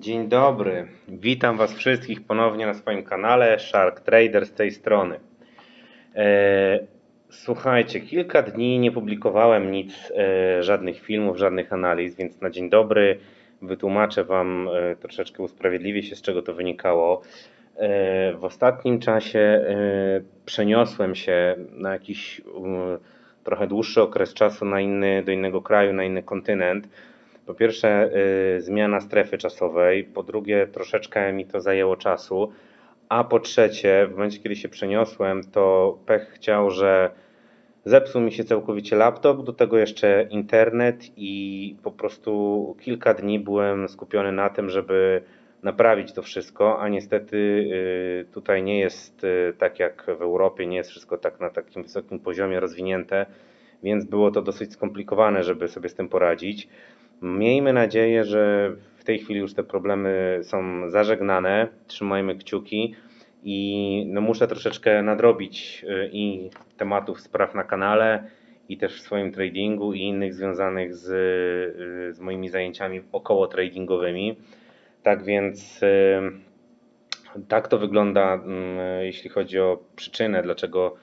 Dzień dobry, witam Was wszystkich ponownie na swoim kanale Shark Trader z tej strony. E, słuchajcie, kilka dni nie publikowałem nic, e, żadnych filmów, żadnych analiz, więc na dzień dobry wytłumaczę Wam, e, troszeczkę usprawiedliwię się z czego to wynikało. W ostatnim czasie przeniosłem się na jakiś trochę dłuższy okres czasu na inny, do innego kraju, na inny kontynent. Po pierwsze, y, zmiana strefy czasowej, po drugie, troszeczkę mi to zajęło czasu, a po trzecie, w momencie, kiedy się przeniosłem, to pech chciał, że zepsuł mi się całkowicie laptop, do tego jeszcze internet i po prostu kilka dni byłem skupiony na tym, żeby naprawić to wszystko, a niestety y, tutaj nie jest y, tak jak w Europie, nie jest wszystko tak na takim wysokim poziomie rozwinięte, więc było to dosyć skomplikowane, żeby sobie z tym poradzić. Miejmy nadzieję, że w tej chwili już te problemy są zażegnane. Trzymajmy kciuki i no muszę troszeczkę nadrobić y, i tematów spraw na kanale, i też w swoim tradingu, i innych związanych z, y, z moimi zajęciami około tradingowymi. Tak więc y, tak to wygląda, mm, jeśli chodzi o przyczynę, dlaczego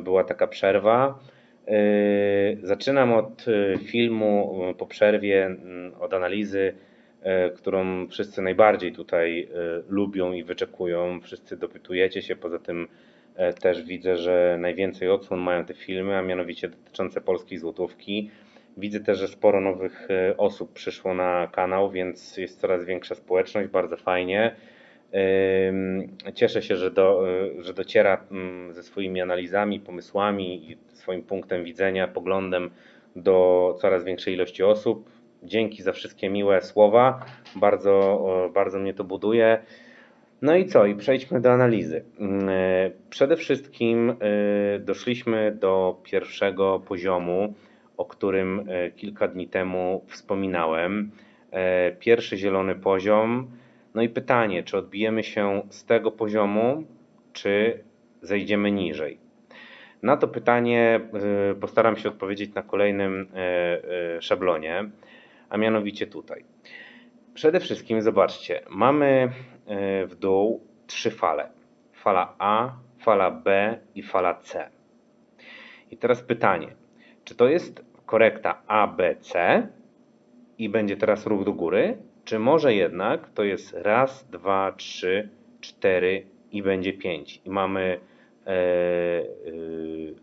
była taka przerwa. Yy, Zaczynam od y, filmu y, po przerwie, mm, od analizy, y, którą wszyscy najbardziej tutaj lubią i wyczekują. Wszyscy dopytujecie się, poza tym e, też widzę, że najwięcej odsłon mają te filmy, a mianowicie dotyczące polskiej złotówki. Widzę też, że sporo nowych osób przyszło na kanał, więc jest coraz większa społeczność, bardzo fajnie. Cieszę się, że, do, że dociera mm, ze swoimi analizami, pomysłami i swoim punktem widzenia, poglądem do coraz większej ilości osób. Dzięki za wszystkie miłe słowa. Bardzo, bardzo mnie to buduje. No i co? I przejdźmy do analizy. E, Przede wszystkim y, doszliśmy do pierwszego poziomu, o którym e, kilka dni temu wspominałem. E, Pierwszy zielony poziom. No i pytanie, czy odbijemy się z tego poziomu, czy zejdziemy niżej? Na to pytanie y, postaram się odpowiedzieć na kolejnym e, e, szablonie, a mianowicie tutaj. Przede wszystkim zobaczcie, mamy w dół trzy fale. Fala A, fala B i fala C. I teraz pytanie, czy to jest korekta A, B, C i będzie teraz ruch do góry, czy może jednak to jest raz, dwa, trzy, cztery i będzie pięć. I mamy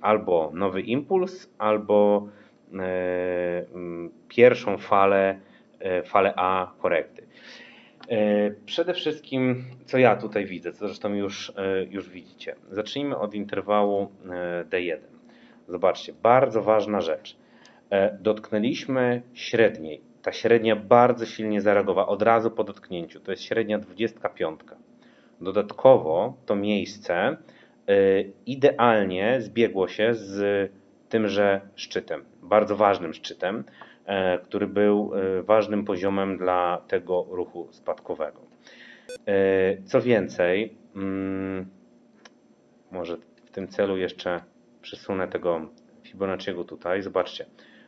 albo nowy impuls, albo e, mm, pierwszą falę, e, falę A korekty. E, Przede wszystkim, co ja tutaj widzę, co zresztą już, e, już widzicie. Zacznijmy od interwału e, D1. Zobaczcie, bardzo ważna rzecz. E, Dotknęliśmy średniej. Ta średnia bardzo silnie zareagowała od razu po dotknięciu. To jest średnia 25. Dodatkowo to miejsce idealnie zbiegło się z tymże szczytem, bardzo ważnym szczytem, e, który był e, ważnym poziomem dla tego ruchu spadkowego. E, Co więcej, mm, może w tym celu jeszcze przesunę tego Fibonacciego tutaj. Zobaczcie,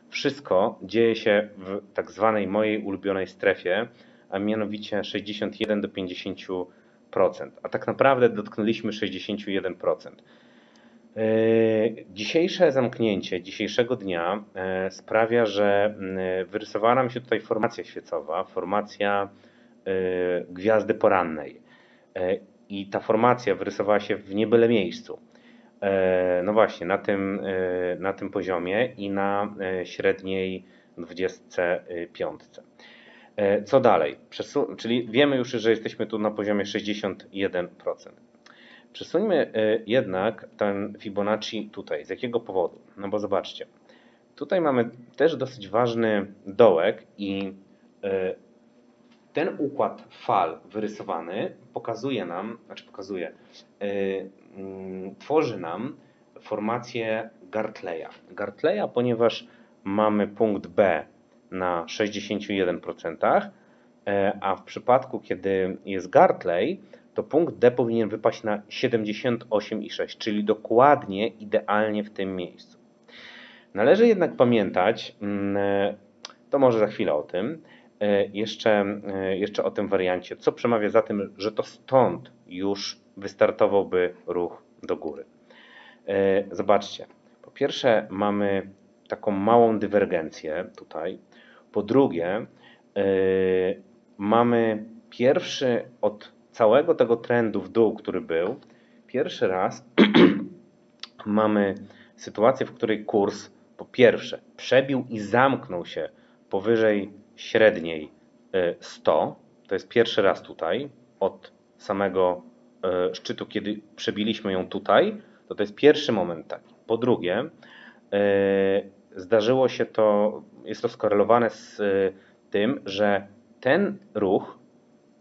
wszystko dzieje się w tak zwanej mojej ulubionej strefie, a mianowicie 61 do 50%. A tak naprawdę dotknęliśmy 61%. Yy, Dzisiejsze zamknięcie dzisiejszego dnia e, sprawia, że wyrysowała nam się tutaj formacja świecowa, formacja e, gwiazdy porannej. E, I ta formacja wyrysowała się w niebyle miejscu. E, No właśnie, na tym, e, na tym poziomie i na e, średniej 25. E, Co dalej? Przesu- czyli wiemy już, że jesteśmy tu na poziomie 61%. Przesuńmy e, jednak ten Fibonacci tutaj. Z jakiego powodu? No bo zobaczcie, tutaj mamy też dosyć ważny dołek i e, ten układ fal wyrysowany pokazuje nam, znaczy pokazuje, mm, tworzy nam formację Gartleya. Gartleya, ponieważ mamy punkt B na 61%, e, a w przypadku, kiedy jest Gartley, to punkt D powinien wypaść na 78,6, czyli dokładnie idealnie w tym miejscu. Należy jednak pamiętać, mm, to może za chwilę o tym, e, jeszcze, e, jeszcze o tym wariancie. Co przemawia za tym, że to stąd już wystartowałby ruch do góry. E, Zobaczcie. Po pierwsze, mamy taką małą dywergencję tutaj. Po drugie, e, mamy pierwszy od całego tego trendu w dół, który był, pierwszy raz mamy sytuację, w której kurs po pierwsze przebił i zamknął się powyżej średniej e, 100. To jest pierwszy raz tutaj od samego e, szczytu, kiedy przebiliśmy ją tutaj. To to jest pierwszy moment taki. Po drugie, e, zdarzyło się to, jest to skorelowane z e, tym, że ten ruch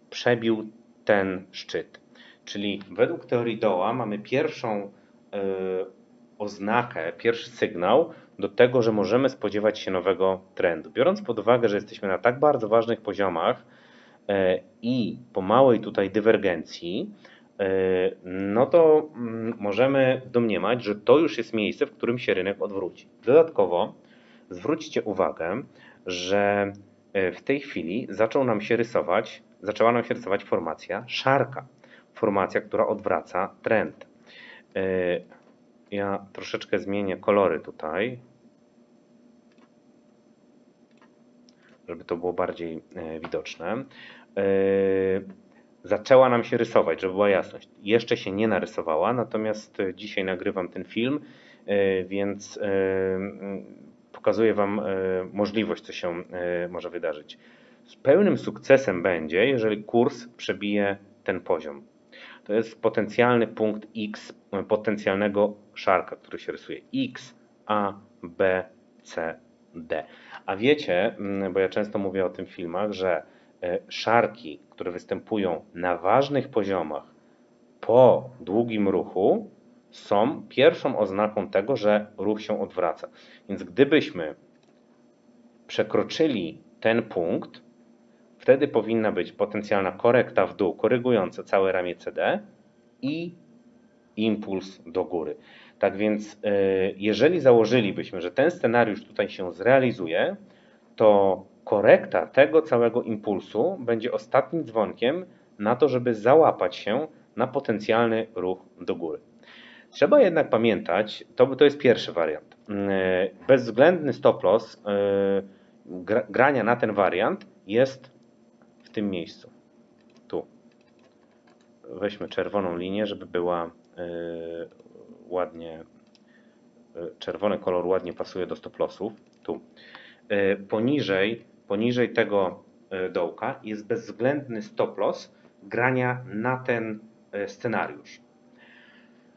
przebił ten szczyt. Czyli według teorii Doła mamy pierwszą e, oznakę, pierwszy sygnał do tego, że możemy spodziewać się nowego trendu. Biorąc pod uwagę, że jesteśmy na tak bardzo ważnych poziomach e, i po małej tutaj dywergencji, no to mm, możemy domniemać, że to już jest miejsce, w którym się rynek odwróci. Dodatkowo zwróćcie uwagę, że e, w tej chwili zaczął nam się rysować, zaczęła nam się rysować formacja szarka. Formacja, która odwraca trend. E, Ja troszeczkę zmienię kolory tutaj, żeby to było bardziej e, widoczne. Zaczęła nam się rysować, żeby była jasność. Jeszcze się nie narysowała, natomiast dzisiaj nagrywam ten film, więc e, mm, pokazuję Wam e, możliwość, co się e, może wydarzyć. Z pełnym sukcesem będzie, jeżeli kurs przebije ten poziom. To jest potencjalny punkt X e, potencjalnego szarka, który się rysuje. X, A, B, C, D. A wiecie, bo ja często mówię o tym w filmach, że szarki, które występują na ważnych poziomach po długim ruchu, są pierwszą oznaką tego, że ruch się odwraca. Więc gdybyśmy przekroczyli ten punkt, wtedy powinna być potencjalna korekta w dół, korygująca całe ramię CD i impuls do góry. Tak więc, e, jeżeli założylibyśmy, że ten scenariusz tutaj się zrealizuje, to korekta tego całego impulsu będzie ostatnim dzwonkiem na to, żeby załapać się na potencjalny ruch do góry. Trzeba jednak pamiętać, to, to jest pierwszy wariant. E, Bezwzględny stop loss e, gra- grania na ten wariant jest w tym miejscu. Tu. Weźmy czerwoną linię, żeby była e, ładnie. Czerwony kolor ładnie pasuje do stop lossów. Tu. Poniżej, poniżej tego dołka jest bezwzględny stop loss grania na ten scenariusz.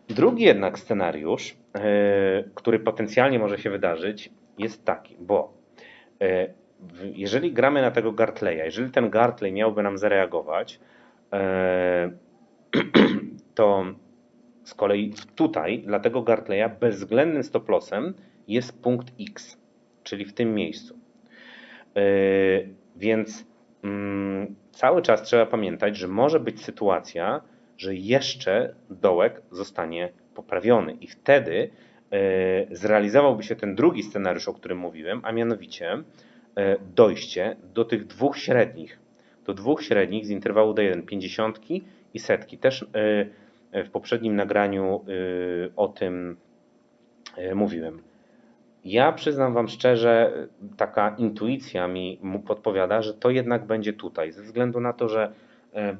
Drugi jednak scenariusz, e, który potencjalnie może się wydarzyć, jest taki, bo e, jeżeli gramy na tego Gartleya, jeżeli ten Gartley miałby nam zareagować, e, to z kolei tutaj dla tego Gartleya bezwzględnym stop lossem jest punkt X, czyli w tym miejscu. Więc mm, cały czas trzeba pamiętać, że może być sytuacja, że jeszcze dołek zostanie poprawiony i wtedy e, zrealizowałby się ten drugi scenariusz, o którym mówiłem, a mianowicie e, dojście do tych dwóch średnich, do dwóch średnich z interwału D1, 50 i setki. Też e, w poprzednim nagraniu o tym mówiłem. Ja przyznam Wam szczerze, taka intuicja mi podpowiada, że to jednak będzie tutaj, ze względu na to, że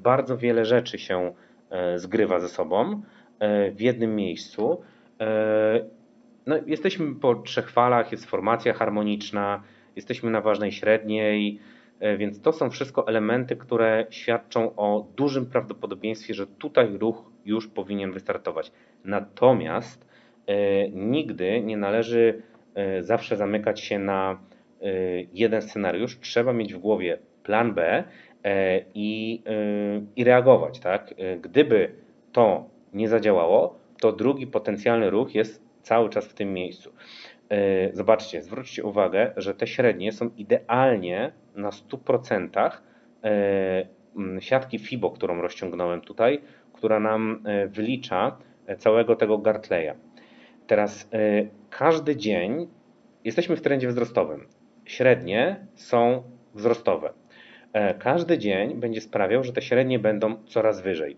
bardzo wiele rzeczy się zgrywa ze sobą e, w jednym miejscu. E, No, jesteśmy po trzech falach, jest formacja harmoniczna, jesteśmy na ważnej średniej, e, więc to są wszystko elementy, które świadczą o dużym prawdopodobieństwie, że tutaj ruch już powinien wystartować. Natomiast e, nigdy nie należy e, zawsze zamykać się na e, jeden scenariusz. Trzeba mieć w głowie plan B e, i, e, i reagować. Tak? E, Gdyby to nie zadziałało, to drugi potencjalny ruch jest cały czas w tym miejscu. E, Zobaczcie, zwróćcie uwagę, że te średnie są idealnie na 100% e, m, siatki FIBO, którą rozciągnąłem tutaj, która nam e, wylicza e, całego tego Gartleya. Teraz e, każdy dzień jesteśmy w trendzie wzrostowym. Średnie są wzrostowe. E, każdy dzień będzie sprawiał, że te średnie będą coraz wyżej.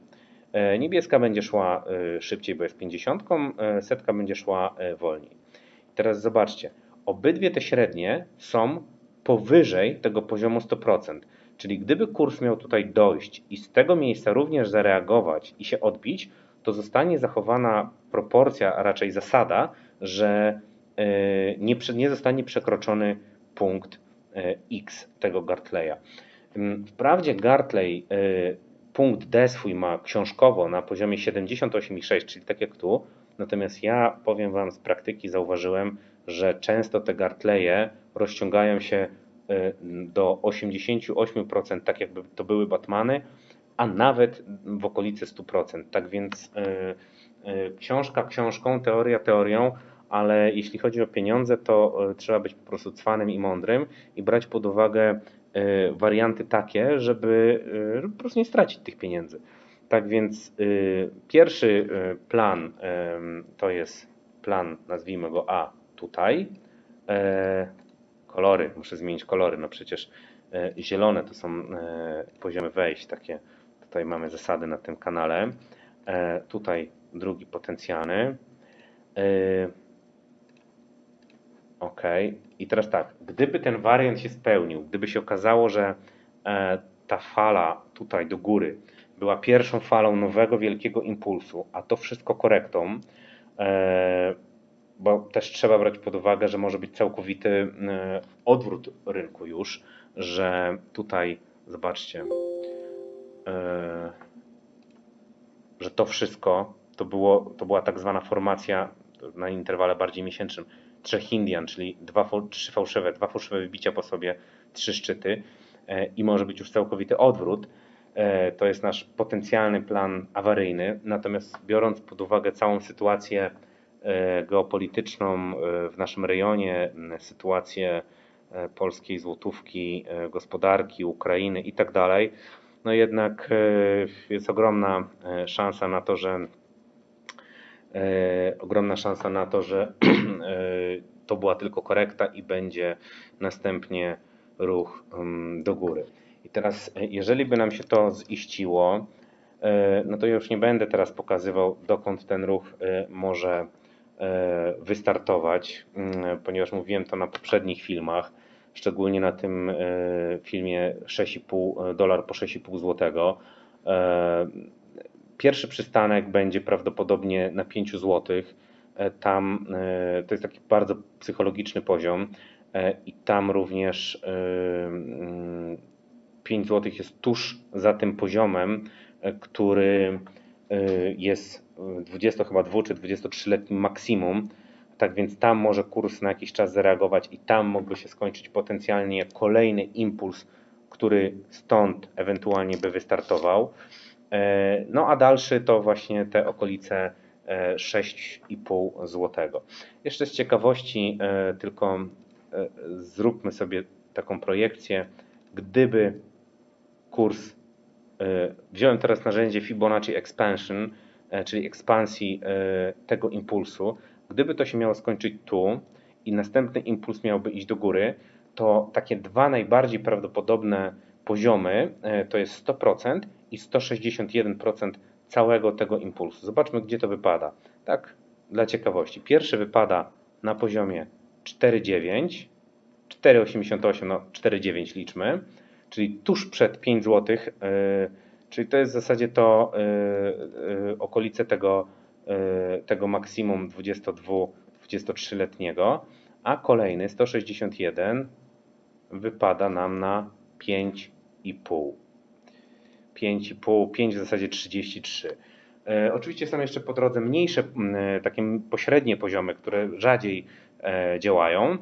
E, Niebieska będzie szła e, szybciej, bo jest 50, e, setka będzie szła wolniej. Teraz zobaczcie, obydwie te średnie są powyżej tego poziomu 100%. Czyli gdyby kurs miał tutaj dojść i z tego miejsca również zareagować i się odbić, to zostanie zachowana proporcja, a raczej zasada, że nie, zostanie przekroczony punkt X tego Gartleya. Wprawdzie Gartley e, punkt D swój ma książkowo na poziomie 78,6, czyli tak jak tu, natomiast ja powiem Wam z praktyki zauważyłem, że często te Gartleye rozciągają się e, do 88%, tak jakby to były Batmany, a nawet w okolicy 100%. Tak więc e, książka książką, teoria teorią, ale jeśli chodzi o pieniądze, to trzeba być po prostu cwanym i mądrym i brać pod uwagę warianty takie, żeby, e, żeby po prostu nie stracić tych pieniędzy. Tak więc y, pierwszy plan to jest plan, nazwijmy go A tutaj. E, kolory, muszę zmienić kolory, no przecież e, zielone to są e, poziomy wejść, takie tutaj mamy zasady na tym kanale. E, tutaj drugi potencjalny. Ok, i teraz tak, gdyby ten wariant się spełnił, gdyby się okazało, że e, ta fala tutaj do góry była pierwszą falą nowego wielkiego impulsu, a to wszystko korektą, e, bo też trzeba brać pod uwagę, że może być całkowity e, odwrót rynku już, że tutaj zobaczcie, że to wszystko to, było, to była tak zwana formacja na interwale bardziej miesięcznym trzech Indian, czyli dwa, trzy fałszywe, dwa fałszywe wybicia po sobie, trzy szczyty e, i może być już całkowity odwrót. E, To jest nasz potencjalny plan awaryjny. Natomiast biorąc pod uwagę całą sytuację e, geopolityczną w naszym rejonie, sytuację polskiej złotówki, gospodarki, Ukrainy i tak dalej, no jednak jest ogromna szansa na to, że ogromna szansa na to, że e, to była tylko korekta i będzie następnie ruch do góry. I teraz, e, jeżeli by nam się to ziściło, e, no to już nie będę teraz pokazywał, dokąd ten ruch e, może e, wystartować, mm, ponieważ mówiłem to na poprzednich filmach, szczególnie na tym e, filmie 6,5 dolar po 6,5 złotego. E, Pierwszy przystanek będzie prawdopodobnie na 5 zł. Tam e, to jest taki bardzo psychologiczny poziom e, i tam również e, mm, 5 zł jest tuż za tym poziomem, e, który e, jest e, 20 chyba 2 czy 23-letnim maksimum. Tak więc tam może kurs na jakiś czas zareagować i tam mógłby się skończyć potencjalnie kolejny impuls, który stąd ewentualnie by wystartował. E, No a dalszy to właśnie te okolice e, 6,5 zł. Jeszcze z ciekawości e, tylko e, zróbmy sobie taką projekcję. Gdyby kurs, e, wziąłem teraz narzędzie Fibonacci Expansion, e, czyli ekspansji e, tego impulsu. Gdyby to się miało skończyć tu i następny impuls miałby iść do góry, to takie dwa najbardziej prawdopodobne poziomy e, to jest 100% i 161% całego tego impulsu. Zobaczmy, gdzie to wypada. Tak, dla ciekawości. Pierwszy wypada na poziomie 4,9, 4,88, no 4,9 liczmy, czyli tuż przed 5 zł, czyli to jest w zasadzie to yy, yy, okolice tego, yy, tego maksimum 22-23-letniego, a kolejny 161 wypada nam na 5,5. 5,5, 5 w zasadzie 33. E, oczywiście są jeszcze po drodze mniejsze, e, takie pośrednie poziomy, które rzadziej e, działają,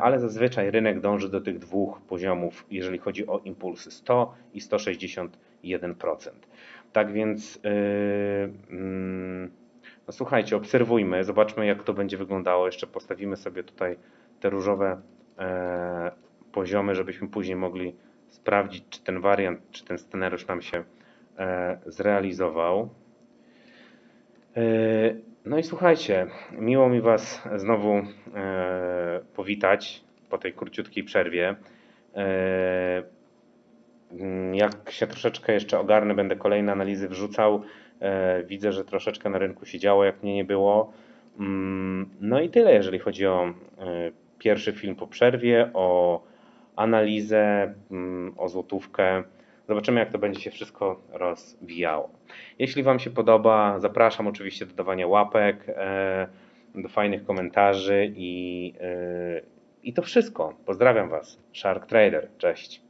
ale zazwyczaj rynek dąży do tych dwóch poziomów, jeżeli chodzi o impulsy 100 i 161%. Tak więc, mm, no słuchajcie, obserwujmy, zobaczmy jak to będzie wyglądało. Jeszcze postawimy sobie tutaj te różowe poziomy, żebyśmy później mogli sprawdzić, czy ten wariant, czy ten scenariusz nam się e, zrealizował. E, no i słuchajcie, miło mi Was znowu e, powitać po tej króciutkiej przerwie. Jak się troszeczkę jeszcze ogarnę, będę kolejne analizy wrzucał. Widzę, że troszeczkę na rynku się działo, jak mnie nie było. Mm, No i tyle, jeżeli chodzi o pierwszy film po przerwie, o analizę, mm, o złotówkę. Zobaczymy, jak to będzie się wszystko rozwijało. Jeśli Wam się podoba, zapraszam oczywiście do dawania łapek, e, do fajnych komentarzy i, e, i to wszystko. Pozdrawiam Was. Shark Trader. Cześć.